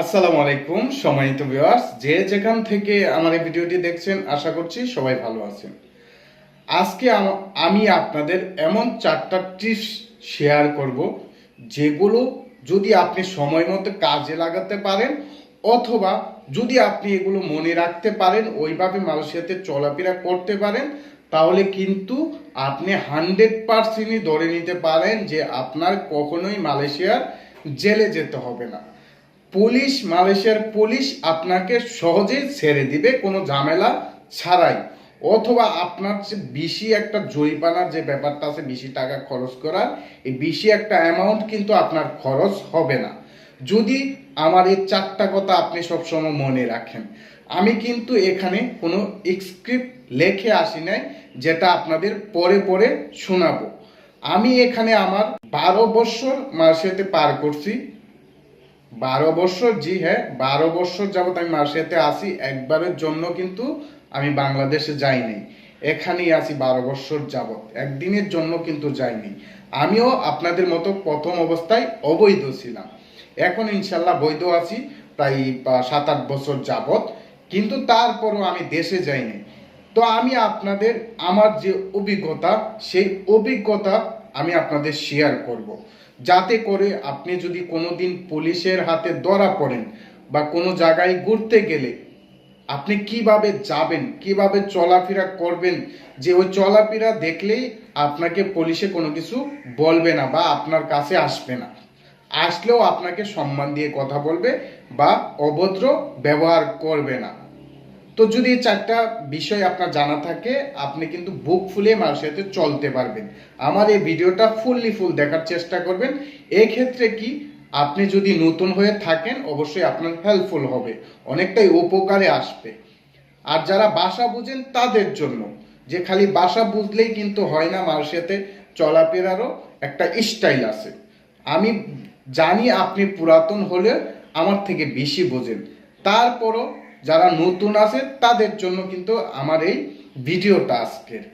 আসসালামু আলাইকুম, সম্মানিত ভিউয়ার্স। যে যেখান থেকে আমার এই ভিডিওটি দেখছেন, আশা করছি সবাই ভালো আছেন। আজকে আমি আপনাদের এমন চারটা টিপস শেয়ার করব, যেগুলো যদি আপনি সময় মতো কাজে লাগাতে পারেন, অথবা যদি আপনি এগুলো মনে রাখতে পারেন, ওইভাবে মালয়েশিয়াতে চলাফেরা করতে পারেন, তাহলে কিন্তু আপনি হান্ড্রেড পার্সেন্টই ধরে নিতে পারেন যে আপনার কখনোই মালয়েশিয়ার জেলে যেতে হবে না। পুলিশ, মালয়েশিয়ার পুলিশ আপনাকে সহজেই ছেড়ে দিবে, কোনো ঝামেলা ছাড়াই। অথবা আপনার যে বেশি একটা জরিমানার যে ব্যাপারটা আছে, বেশি টাকা খরচ করার, এই বেশি একটা অ্যামাউন্ট কিন্তু আপনার খরচ হবে না। যদি আমার এই চারটা কথা আপনি সবসময় মনে রাখেন। আমি কিন্তু এখানে কোনো স্ক্রিপ্ট লেখে আসি নাই, যেটা আপনাদের পরে পরে শোনাবো। আমি এখানে আমার বারো বছর মার্শিয়াতে পার করছি। বারো বছর, জি হ্যাঁ বারো বছর যাবৎ আমি মার্শিয়াতে আসি একবারের জন্য কিন্তু আমি বাংলাদেশে যাইনি। এখানেই আছি বারো বছর যাবৎ। একদিনের জন্য কিন্তু যাইনি। আমিও আপনাদের মতো প্রথম অবস্থায় অবৈধ ছিলাম। এখন ইনশাল্লাহ বৈধ আছি, প্রায় সাত আট বছর যাবৎ। কিন্তু তারপরও আমি দেশে যাইনি। তো আমি আপনাদের, আমার যে অভিজ্ঞতা, সেই অভিজ্ঞতা আমি আপনাদের শেয়ার করব। যাতে করে আপনি যদি কোনোদিন পুলিশের হাতে ধরা পড়েন বা কোনো জায়গায় ঘুরতে গেলে, আপনি কীভাবে যাবেন, কীভাবে চলাফেরা করবেন, যে ওই চলাফেরা দেখলেই আপনাকে পুলিশে কোনো কিছু বলবে না বা আপনার কাছে আসবে না। আসলেও আপনাকে সম্মান দিয়ে কথা বলবে বা অভদ্র ব্যবহার করবে না। তো যদি এই চারটা বিষয় আপনার জানা থাকে, আপনি কিন্তু বুক ফুলে মালয়েশিয়াতে চলতে পারবেন। আমার এই ভিডিওটা ফুললি ফুল দেখার চেষ্টা করবেন। এই ক্ষেত্রে কি, আপনি যদি নতুন হয়ে থাকেন, অবশ্যই আপনার হেল্পফুল হবে। অনেকটাই উপকারে আসবে। আর যারা বাসা বুঝেন, তাদের জন্য। যে খালি বাসা বুঝলেই কিন্তু হয় না মালয়েশিয়াতে চলাফেরারও একটা স্টাইল আছে। আমি জানি আপনি পুরাতন হলে আমার থেকে বেশি বোঝেন। তারপরও যারা নতুন আছে, তাদের জন্য কিন্তু আমার এই ভিডিওটা আজকের।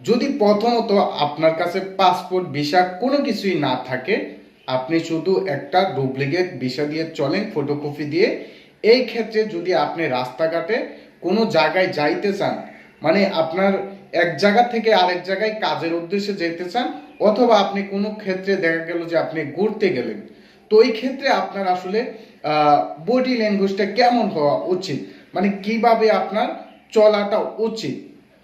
যদি প্রথমত আপনার কাছে পাসপোর্ট ভিসা কোনো কিছুই না থাকে, আপনি শুধু একটা ডুপ্লিকেট ভিসা দিয়ে চলেন ফটোকপি দিয়ে। এই ক্ষেত্রে যদি আপনি রাস্তাঘাটে কোনো জায়গায় যাইতে চান মানে আপনার এক জায়গা থেকে আরেক জায়গায় কাজের উদ্দেশ্যে যেতে চান, অথবা আপনি কোনো ক্ষেত্রে দেখা গেল যে আপনি ঘুরতে গেলেন, তো এই ক্ষেত্রে আপনার আসলে বডি ল্যাঙ্গুয়েজটা কেমন হওয়া উচিত? মানে কীভাবে আপনার চলাটা উচিত?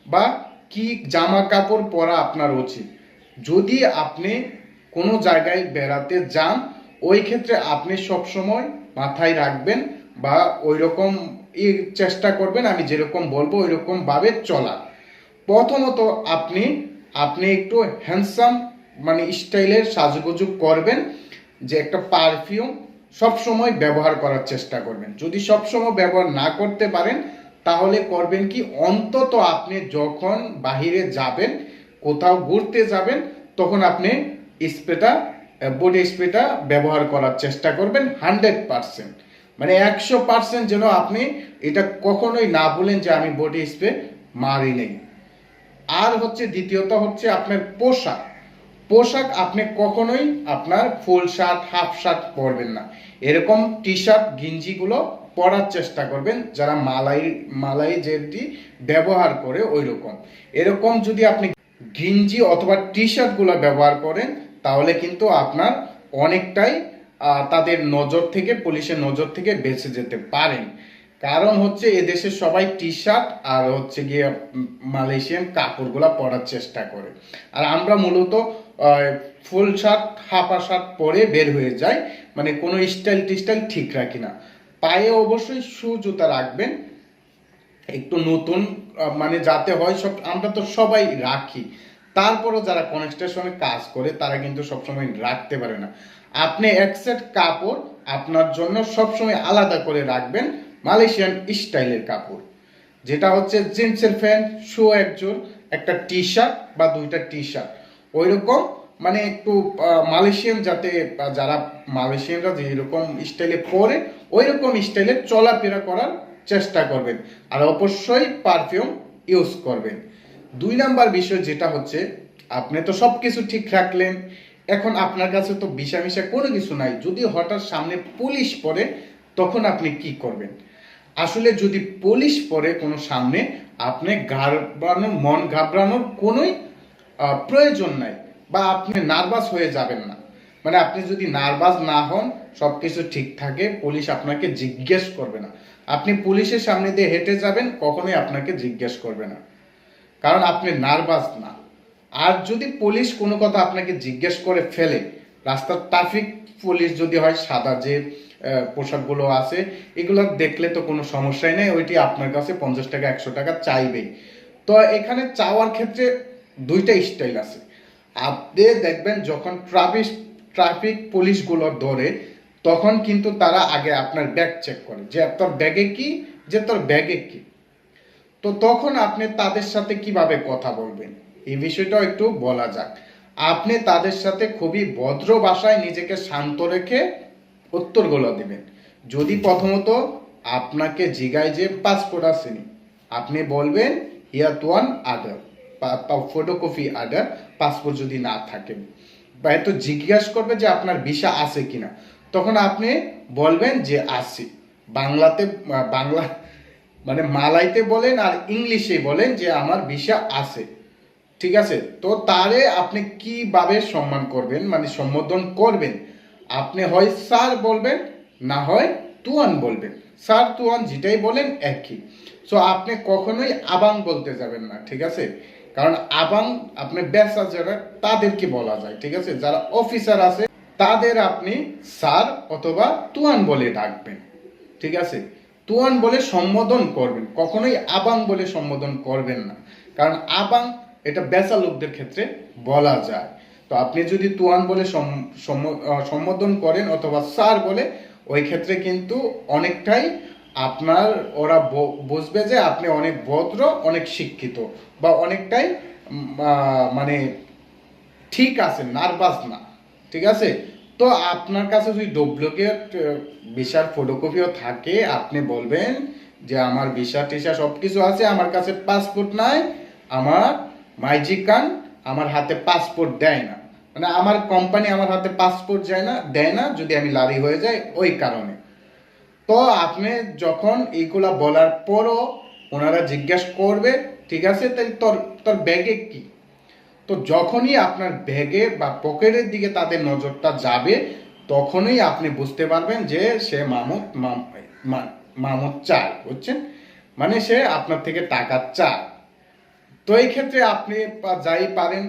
বা কি জামা কাপড় পরা আপনার উচিত? যদি আপনি কোনো জায়গায় বেড়াতে যান, ওই ক্ষেত্রে আপনি সবসময় মাথায় রাখবেন বা ওই রকম চেষ্টা করবেন, আমি যেরকম বলব ওই রকম ভাবে চলা। প্রথমত আপনি আপনি একটু হ্যান্ডসাম মানে স্টাইলের সাজুগুজু করবেন, যে একটা পারফিউম সব সময় ব্যবহার করার চেষ্টা করবেন। যদি সব সময় ব্যবহার না করতে পারেন, তাহলে করবেন কি, অন্তত আপনি যখন বাহিরে যাবেন, কোথাও ঘুরতে যাবেন, তখন আপনি স্প্রেটা, বডি স্প্রেটা ব্যবহার করার চেষ্টা করবেন হান্ড্রেড পার্সেন্ট। মানে একশো পার্সেন্ট যেন আপনি এটা কখনোই না বলেন যে আমি বডি স্প্রে মারি নেই আর হচ্ছে দ্বিতীয়ত হচ্ছে আপনার পোশাক। পোশাক আপনি কখনোই আপনার ফুল শার্ট, হাফ শার্ট পরবেন না। এরকম টি শার্ট গিঞ্জিগুলো পরার চেষ্টা করবেন, যারা মালাই মালাই যেটি ব্যবহার করে ওই রকম এরকম যদি আপনি গিঞ্জি অথবা টি শার্টগুলো ব্যবহার করেন, তাহলে কিন্তু আপনার অনেকটাই তাদের নজর থেকে, পুলিশের নজর থেকে বেঁচে যেতে পারেন। কারণ হচ্ছে এদেশে সবাই টি শার্ট আর হচ্ছে গিয়ে মালয়েশিয়ান কাপড়গুলো পরার চেষ্টা করে। আর আমরা মূলত ফুল শার্ট হাফা শার্ট পরে বের হয়ে যায় মানে কোনো স্টাইল টিস্টাইল ঠিক রাখি না। পায়ে অবশ্যই শু জুতা রাখবেন, একটু নতুন মানে যাতে হয় সব, আমরা তো সবাই রাখি। তারপরও যারা কনস্ট্রাকশনে কাজ করে, তারা কিন্তু সবসময় রাখতে পারে না। আপনি এক সেট কাপড় আপনার জন্য সবসময় আলাদা করে রাখবেন, মালয়েশিয়ান স্টাইলের কাপড়। যেটা হচ্ছে জিন্সের প্যান্ট, শু একজোর একটা টি শার্ট বা দুইটা টি শার্ট ওই রকম মানে একটু মালয়েশিয়ান যাতে যারা মালয়েশিয়ানরা যেরকম স্টাইলে পরে ওই রকম স্টাইলে চলাফেরা করার চেষ্টা করবেন। আর অবশ্যই পারফিউম ইউজ করবেন। দুই নাম্বার বিষয় যেটা হচ্ছে, আপনি তো সব কিছু ঠিক রাখলেন। এখন আপনার কাছে তো বিষা মিশা কোনো কিছু নাই। যদি হঠাৎ সামনে পুলিশ পড়ে, তখন আপনি কি করবেন? আসলে যদি পুলিশ পরে কোনো সামনে, আপনি ঘাবড়ানোর, মন ঘাবড়ানোর কোনোই প্রয়োজন নাই বা আপনি নার্ভাস হয়ে যাবেন না। মানে আপনি যদি নার্ভাস না হন সব কিছু ঠিক থাকে, পুলিশ আপনাকে জিজ্ঞেস করবে না। আপনি পুলিশের সামনে দিয়ে হেঁটে যাবেন, কখনোই আপনাকে জিজ্ঞেস করবে না। কারণ আপনি নার্ভাস না। আর যদি পুলিশ কোনো কথা আপনাকে জিজ্ঞেস করে ফেলে, রাস্তার ট্রাফিক পুলিশ যদি হয়, সাদা যে পোশাকগুলো আছে, এগুলো দেখলে তো কোনো সমস্যাই নেই, ওইটি আপনার কাছে পঞ্চাশ টাকা, একশো টাকা চাইবেই। তো এখানে চাওয়ার ক্ষেত্রে দুইটা স্টাইল আছে। আপনি দেখবেন যখন ট্রাফিক ট্রাফিক পুলিশগুলো ধরে, তখন কিন্তু তারা আগে আপনার ব্যাগ চেক করে, যে তোর ব্যাগে কি, যে তোর ব্যাগে কি। তো তখন আপনি তাদের সাথে কীভাবে কথা বলবেন? এই বিষয়টাও একটু বলা যাক। আপনি তাদের সাথে খুবই ভদ্র ভাষায় নিজেকে শান্ত রেখে উত্তরগুলো দিবেন। যদি প্রথমত আপনাকে জিগায় যে পাসপোর্ট আসেনি, আপনি বলবেন হিয়াত ওয়ান আদার ফটোকপি আদার পাসপোর্ট যদি না থাকে। এত জিজ্ঞাসা করবে যে আপনার ভিসা আছে কিনা। তখন আপনি বলবেন যে আসি বাংলাতে বাংলা মানে মালাইতে বলেন আর ইংলিশে বলেন যে আমার ভিসা আছে। ঠিক আছে? তো তারে আপনি কীভাবে সম্মান করবেন? মানে সম্বোধন করবেন? আপনি হয় স্যার বলবেন, না হয় তুয়ান বলবেন। স্যার, তুয়ান যেটাই বলেন একই। সো আপনি কখনোই আবাং বলতে যাবেন না, ঠিক আছে? কারণ আবাং আপনি ব্যবসা যারা তাদেরকে বলা যায়, ঠিক আছে? যারা অফিসার আছে, তাদের আপনি স্যার অথবা তুয়ান বলে ডাকবেন, ঠিক আছে? তুয়ান বলে সম্বোধন করবেন, কখনোই আবাং বলে সম্বোধন করবেন না। কারণ আবাং এটা বেচা লোকদের ক্ষেত্রে বলা যায়। তো আপনি যদি তুয়ান বলে সম্বোধন করেন অথবা স্যার বলে, ওই ক্ষেত্রে কিন্তু অনেকটাই আপনার, ওরা বুঝবে যে আপনি অনেক ভদ্র, অনেক শিক্ষিত বা অনেকটাই মানে ঠিক আছে নার্ভাস না, ঠিক আছে? তো আপনার কাছে যদি ডুপ্লিকেট ভিসার ফটোকপিও থাকে, আপনি বলবেন যে আমার ভিসা টিসা সব কিছু আছে, আমার কাছে পাসপোর্ট নাই, আমার মাইজি কান আমার হাতে পাসপোর্ট দেয় না। মানে আমার কোম্পানি আমার হাতে পাসপোর্ট যায় না, দেয় না, যদি আমি লারি হয়ে যাই, ওই কারণে। তো আপনি যখন এইগুলা বলার পরও ওনারা জিজ্ঞেস করবে, ঠিক আছে তাই তোর তোর ব্যাগে কি? তো যখনই আপনার ব্যাগে বা পকেটের দিকে তাদের নজরটা যাবে, তখনই আপনি বুঝতে পারবেন যে সে মামুদ মামুদ চায়, বুঝছেন? মানে সে আপনার থেকে টাকা চায়। তো এই ক্ষেত্রে আপনি যাই পারেন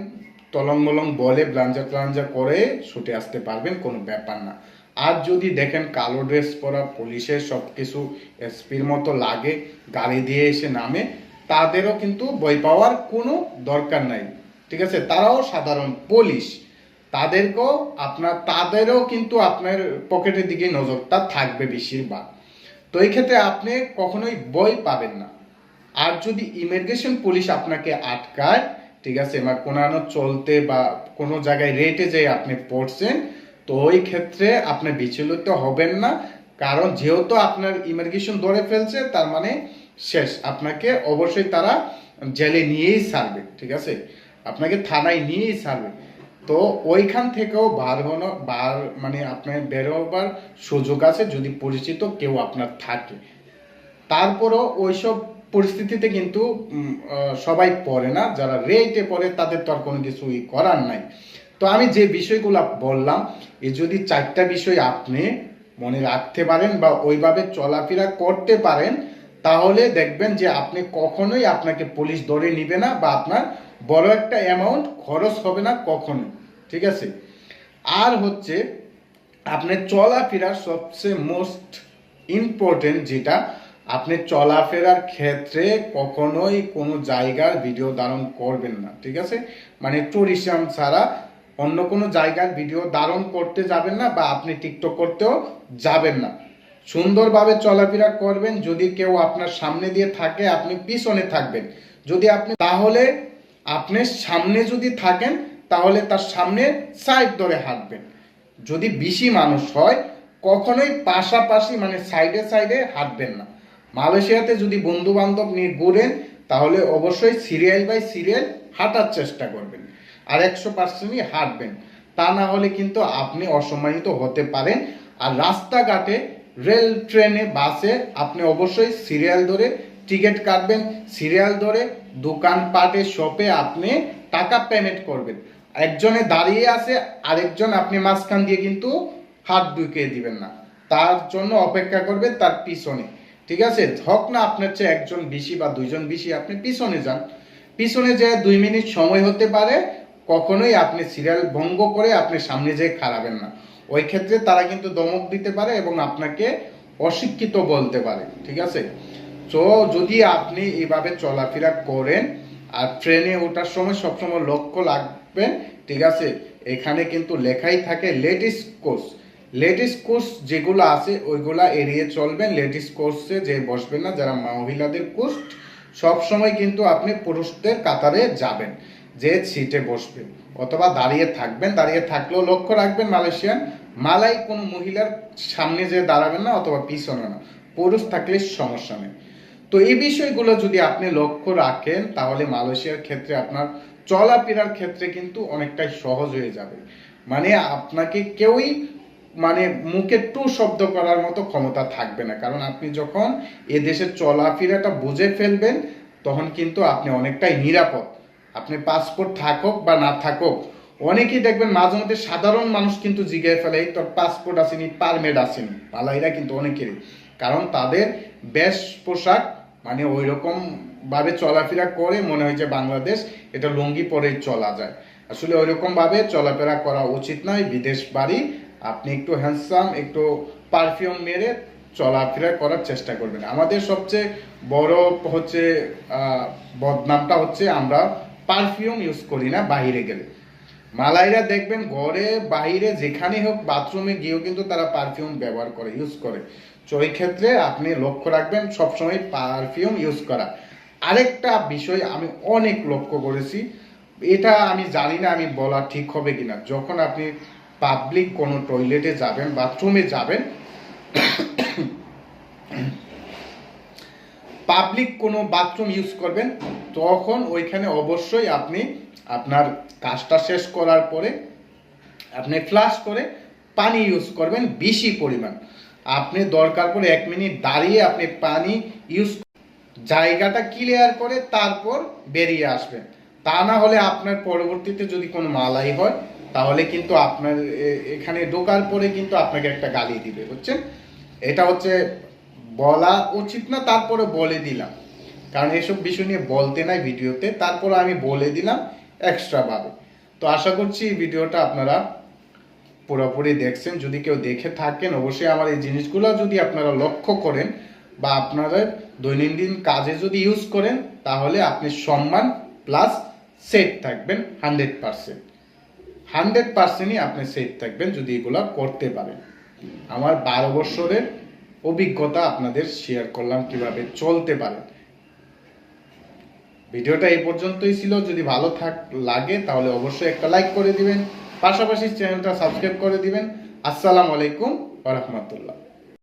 তলং বলে ব্লাঞ্জা ট্লাঞ্জা করে ছুটে আসতে পারবেন, কোনো ব্যাপার না। আর যদি দেখেন কালো ড্রেস পরা পুলিশের সব কিছু এসপির মতো লাগে গাড়ি দিয়ে এসে নামে, তাদেরও কিন্তু বই পাওয়ার কোনো দরকার নাই। ঠিক আছে? তারাও সাধারণ পুলিশ। তাদেরকেও আপনার, তাদেরও কিন্তু আপনার পকেটের দিকে নজরটা থাকবে বেশিরভাগ। তো এই ক্ষেত্রে আপনি কখনোই বই পাবেন না। আর যদি ইমিগ্রেশন পুলিশ আপনাকে আটকায়, ঠিক আছে, বা কোনো চলতে বা কোনো জায়গায় রেটে যে আপনি পড়ছেন তো ওই ক্ষেত্রে আপনি বিচলিত হবেন না, কারণ যেহেতু আপনার ইমিগ্রেশন ধরে ফেলছে, তার মানে শেষ। আপনাকে অবশ্যই তারা জেলে নিয়েই ছাড়বে, ঠিক আছে? আপনাকে থানায় নিয়েই ছাড়বে। তো ওইখান থেকেও বার হনো, বার মানে আপনার বেরোবার সুযোগ আছে যদি পরিচিত কেউ আপনার থাকে। তারপরও ওইসব পরিস্থিতিতে কিন্তু সবাই পড়ে না। যারা রেটে পড়ে, তাদের তো আর কোনো কিছুই করার নাই। তো আমি যে বিষয়গুলো বললাম এই যদি চারটা বিষয় আপনি মনে রাখতে পারেন বা ওইভাবে চলাফেরা করতে পারেন, তাহলে দেখবেন যে আপনি কখনোই আপনাকে পুলিশ ধরে নিবে না বা আপনার বড় একটা অ্যামাউন্ট খরচ হবে না কখনোই, ঠিক আছে? আর হচ্ছে আপনার চলাফেরার সবচেয়ে মোস্ট ইম্পর্টেন্ট যেটা, আপনি চলাফেরার ক্ষেত্রে কখনোই কোনো জায়গার ভিডিও ধারণ করবেন না, ঠিক আছে? মানে ট্যুরিজম ছাড়া অন্য কোনো জায়গার ভিডিও ধারণ করতে যাবেন না বা আপনি টিকটক করতেও যাবেন না। সুন্দরভাবে চলাফেরা করবেন, যদি কেউ আপনার সামনে দিয়ে থাকে, আপনি পিছনে থাকবেন। যদি আপনি, তাহলে আপনি সামনে যদি থাকেন, তাহলে তার সামনে সাইড ধরে হাঁটবেন। যদি বেশি মানুষ হয়, কখনোই পাশাপাশি মানে সাইডে সাইডে হাঁটবেন না। মালয়েশিয়াতে যদি বন্ধু বান্ধব নিয়ে ঘুরেন, তাহলে অবশ্যই সিরিয়াল বাই সিরিয়াল হাঁটার চেষ্টা করবেন। আর একশো পার্সেন্টই হাঁটবেন তা না হলে কিন্তু আপনি অসম্মানিত হতে পারেন। আর রাস্তাঘাটে রেল ট্রেনে, বাসে আপনি অবশ্যই সিরিয়াল ধরে টিকিট কাটবেন। সিরিয়াল ধরে দোকানপাটে, শপে আপনি টাকা পেমেন্ট করবেন। একজনে দাঁড়িয়ে আছে, আরেকজন আপনি মাঝখান দিয়ে কিন্তু হাত ঢুকিয়ে দিবেন না। তার জন্য অপেক্ষা করবেন তার পিছনে। ঠিক আছে? হোক না আপনার চেয়ে একজন বেশি বা দুইজন বেশি, আপনি পিছনে যান। পিছনে যে দুই মিনিট সময় হতে পারে। কখনোই আপনি সিরিয়াল ভঙ্গ করে আপনি সামনে যেয়ে খারাবেন না। ওই ক্ষেত্রে তারা কিন্তু দমক দিতে পারে এবং আপনাকে অশিক্ষিত বলতে পারে, ঠিক আছে? তো যদি আপনি এইভাবে চলাফেরা করেন আর ট্রেনে ওঠার সময় সবসময় লক্ষ্য রাখবেন, ঠিক আছে? এখানে কিন্তু লেখাই থাকে লেডিস কোর্স লেডিস কোর্স যেগুলো আছে, ওইগুলা এড়িয়ে চলবেন। লেডিস কোর্সে যে বসবেন না, যারা মহিলাদের কোর্স সব সময় কিন্তু আপনি পুরুষদের কাতারে যাবেন। যে সিটে বসবেন, অথবা দাঁড়িয়ে থাকবেন। দাঁড়িয়ে থাকলেও লক্ষ্য রাখবেন, মালয়েশিয়ান মালাই কোনো মহিলার সামনে যে দাঁড়াবেন না, অথবা পিছনে না। পুরুষ থাকলে সমস্যা নেই। তো এই বিষয়গুলো যদি আপনি লক্ষ্য রাখেন, তাহলে মালয়েশিয়ার ক্ষেত্রে আপনার চলাফেরার ক্ষেত্রে কিন্তু অনেকটাই সহজ হয়ে যাবে। মানে আপনাকে কেউই মানে মুখে টু শব্দ করার মতো ক্ষমতা থাকবে না। কারণ আপনি যখন এ দেশের চলাফেরাটা বুঝে ফেলবেন, তখন কিন্তু আপনি অনেকটাই নিরাপদ। আপনি পাসপোর্ট থাকুক বা না থাকুক, অনেকেই দেখবেন মাঝে মধ্যে সাধারণ মানুষ কিন্তু জিজ্ঞাসা ফেলে, "এই তোর পাসপোর্ট আসেনি পারমিট আসেনি। পালাইরা কিন্তু অনেকেরই। কারণ তাদের বেশ পোশাক মানে ওই রকম ভাবে চলাফেরা করে মনে হয় যে বাংলাদেশ, এটা লুঙ্গি পরেই চলা যায়। আসলে ওই রকম ভাবে চলাফেরা করা উচিত নয়। বিদেশ বাড়ি, আপনি একটু হ্যান্ডসাম একটু পারফিউম মেরে চলাফেরা করার চেষ্টা করবেন। আমাদের সবচেয়ে বড় হচ্ছে বদনামটা হচ্ছে আমরা পারফিউম ইউজ করি না, বাইরে গেলে। মালাইরা দেখবেন ঘরে, বাইরে, যেখানে হোক বাথরুমে গিয়েও কিন্তু তারা পারফিউম ব্যবহার করে ইউজ করে। ওই ক্ষেত্রে আপনি লক্ষ্য রাখবেন, সবসময় পারফিউম ইউজ করা। আরেকটা বিষয় আমি অনেক লক্ষ্য করেছি, এটা আমি জানি না আমি বলা ঠিক হবে কিনা। যখন আপনি পাবলিক কোনো টয়লেটে যাবেন বাথরুমে যাবেন পাবলিক কোনো বাথরুম ইউজ করবেন, তখন ওইখানে অবশ্যই আপনি আপনার কাজটা শেষ করার পরে আপনি ফ্লাশ করে পানি ইউজ করবেন বেশি পরিমাণ। আপনি দরকার পড়ে এক মিনিট দাঁড়িয়ে আপনি পানি ইউজ জায়গাটা ক্লিয়ার করে তারপর বেরিয়ে আসবেন। তা না হলে আপনার পরবর্তীতে যদি কোনো মালাই হয়, তাহলে কিন্তু আপনার এখানে ঢোকার পরে কিন্তু আপনাকে একটা গালি দিবে, বুঝছেন? এটা হচ্ছে বলা উচিত না, তারপরে বলে দিলাম। কারণ এসব বিষয় নিয়ে বলতে নাই ভিডিওতে, তারপরে আমি বলে দিলাম এক্সট্রা ভাবে। তো আশা করছি ভিডিওটা আপনারা পুরোপুরি দেখছেন। যদি কেউ দেখে থাকেন, অবশ্যই আমার এই জিনিসগুলো যদি আপনারা লক্ষ্য করেন বা আপনাদের দৈনন্দিন কাজে যদি ইউজ করেন, তাহলে আপনি সম্মান প্লাস সেট থাকবেন হান্ড্রেড পার্সেন্ট হান্ড্রেড পার্সেন্টই আপনি সেট থাকবেন যদি এগুলো করতে পারেন। আমার বারো বছরের অভিজ্ঞতা আপনাদের শেয়ার করলাম কীভাবে চলতে পারেন ভিডিওটা এই পর্যন্তই ছিল। যদি ভালো থাক, লাগে, তাহলে অবশ্যই একটা লাইক করে দিবেন। পাশাপাশি চ্যানেলটা সাবস্ক্রাইব করে দিবেন। আসসালামু আলাইকুম রাহমাতুল্লাহ।